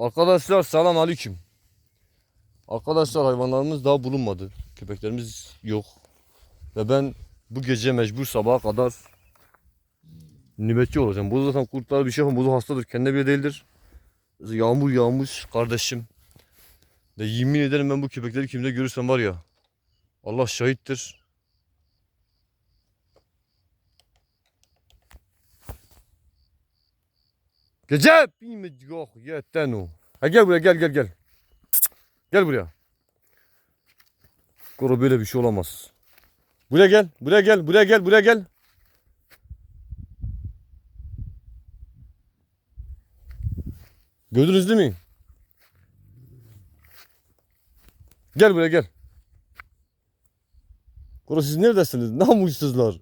Arkadaşlar selam aleyküm. Arkadaşlar hayvanlarımız daha bulunmadı. Köpeklerimiz yok. Ve ben bu gece mecbur sabaha kadar nöbetçi olacağım. Bu zaten kurtlar bir şey yapın. Bu hastadır. Kendine bile değildir. Yağmur yağmış kardeşim. De yemin ederim ben bu köpekleri kimde görürsem var ya. Allah şahittir. Bilme yok yetten o. Ha gel buraya gel gel gel. Gel buraya. Koro böyle bir şey olamaz. Buraya gel. Buraya gel. Buraya gel. Buraya gel. Gördünüz değil mi? Gel buraya gel. Koro siz neredesiniz? Namussuzlar.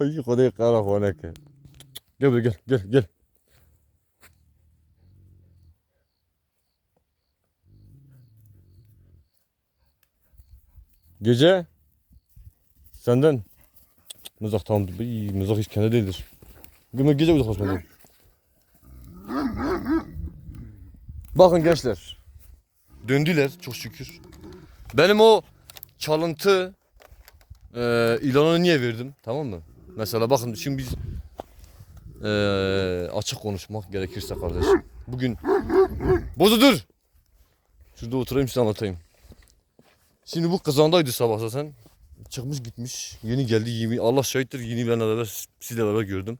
Ay kodaya kara. Gel buraya gel. Gel gel. Gece senden mızrak tamam mızrak hiç kendi değildir. Bugün gece uzaklaşmadım. Bakın gençler. Döndüler çok şükür. Benim o çalıntı e, ilanını niye verdim tamam mı? Mesela bakın şimdi biz e, açık konuşmak gerekirse kardeşim. Bugün Bozu dur. Şurada oturayım size anlatayım. Şimdi bu kazandaydı sabah zaten. Çıkmış gitmiş. Yeni geldi yemin. Allah şahittir yeni ben beraber sizle beraber gördüm.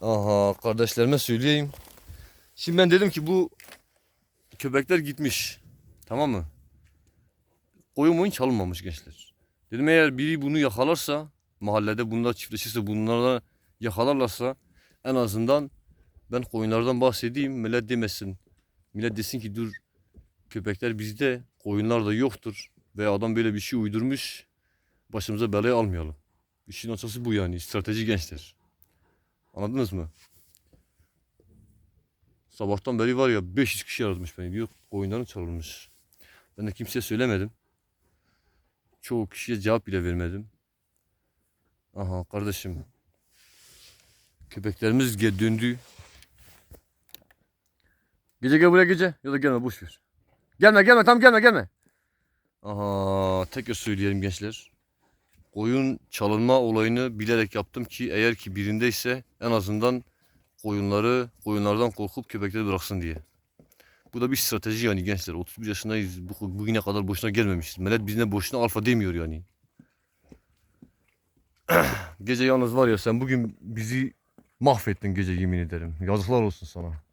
Aha kardeşlerime söyleyeyim. Şimdi ben dedim ki bu köpekler gitmiş. Tamam mı? Oyun oyun çalınmamış gençler. Dedim eğer biri bunu yakalarsa mahallede bunlar çiftleşirse bunlarla yakalarlarsa en azından ben koyunlardan bahsedeyim. Millet demesin. Millet desin ki dur köpekler bizde koyunlar da yoktur. Ve adam böyle bir şey uydurmuş. Başımıza belaya almayalım. İşin açısı bu yani. Strateji gençler. Anladınız mı? Sabahtan beri var ya 500 kişi aramış beni diyor. Koyunların çalınmış. Ben de kimseye söylemedim. Çoğu kişiye cevap bile vermedim. Aha kardeşim. Köpeklerimiz döndü. Gece gel buraya gece. Ya da gelme boş ver. Gelme gelme tam gelme gelme. Aha tekrar söyleyelim gençler. Koyun çalınma olayını bilerek yaptım ki eğer ki birindeyse en azından koyunları koyunlardan korkup köpekleri bıraksın diye. Bu da bir strateji yani gençler. 31 yaşındayız. Bu, bugüne kadar boşuna gelmemişiz. Millet bizine boşuna alfa demiyor yani. gece yalnız var ya sen bugün bizi mahvettin gece yemin ederim. Yazıklar olsun sana.